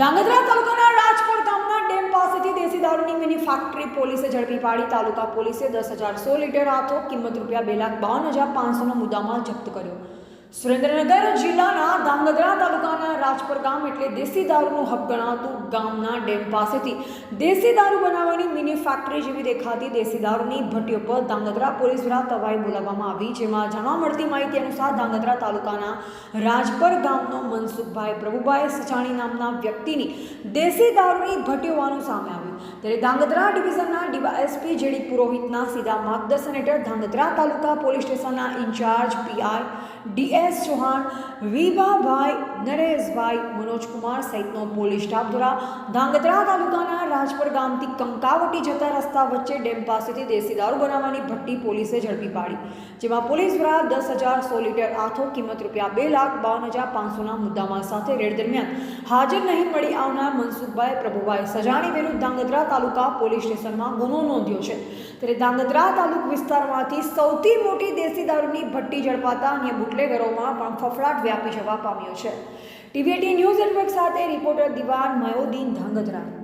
ધાંગધ્રા તાલુકાના રાજપુર ગામમાં ડેમ પાસેથી દેશી દારૂની મિની ફેક્ટરી પોલીસે ઝડપી પાડી. તાલુકા પોલીસે દસ હજાર સો લીટર આથો, કિંમત રૂપિયા બે લાખ બાવન હજાર પાંચસોનો મુદ્દામાં જપ્ત કર્યો. સુરેન્દ્રનગર જિલ્લાના ધાંગધ્રા તાલુકા રાજપુર ગામ એટલે દેશી દારૂનું હબ ગણાતું ગામના ડેમ પાસેથી. દેશી દારૂ બનાવવાની મિની ફેક્ટરી જેવી દેખાતી દેશી દારૂની ભટ્ટીઓ પર ધાંગધ્રા પોલીસ દ્વારા તવાઈ બોલાવવામાં આવી, જેમાં જાણવા મળતી માહિતી અનુસાર ધાંગધ્રા તાલુકાના રાજપર ગામનો મનસુખભાઈ પ્રભુભાઈ સચાણી નામના વ્યક્તિની દેશી દારૂની ભટ્ટી હોવાનું સામે આવ્યું. ત્યારે ધાંગધ્રા ડિવિઝનના ડીવાયએસપી જેડી પુરોહિતના સીધા માર્ગદર્શન હેઠળ ધાંગધ્રા તાલુકા પોલીસ સ્ટેશનના incharge PI DS Chauhan Vibhabhai Nareshbhai Manojkumar સહિતનો પોલીસ સ્ટાફ દ્વારા ધાંગધ્રા તાલુકાના રાજપર ગામથી કંકાવટી જતા રસ્તા વચ્ચે ડેમ પાસેથી દેશી દારૂ બનાવવાની ભટ્ટી પોલીસે ઝડપી પાડી, જેમાં પોલીસ દ્વારા દસ હજાર સો લીટર આથો કિંમત રૂપિયા બે લાખ બાવન હજાર પાંચસોના મુદ્દામાલ સાથે રેડ દરમિયાન હાજર નહીં મળી આવનાર મનસુખભાઈ પ્રભુભાઈ સજાણી વિરુદ્ધ ધાંગધ્રા તાલુકા પોલીસ સ્ટેશનમાં ગુનો નોંધ્યો છે. ત્યારે ધાંગધ્રા તાલુક વિસ્તારમાંથી સૌથી મોટી દેશી દારૂની ભટ્ટી ઝડપાતા અન્ય બુટલેગરોમાં પણ ફફડાટ વ્યાપી જવા પામ્યો છે. ટીવીટી ન્યૂઝ નેટવર્ક સાથે રિપોર્ટર દિવાન મયોદીન ધાંગધ્રા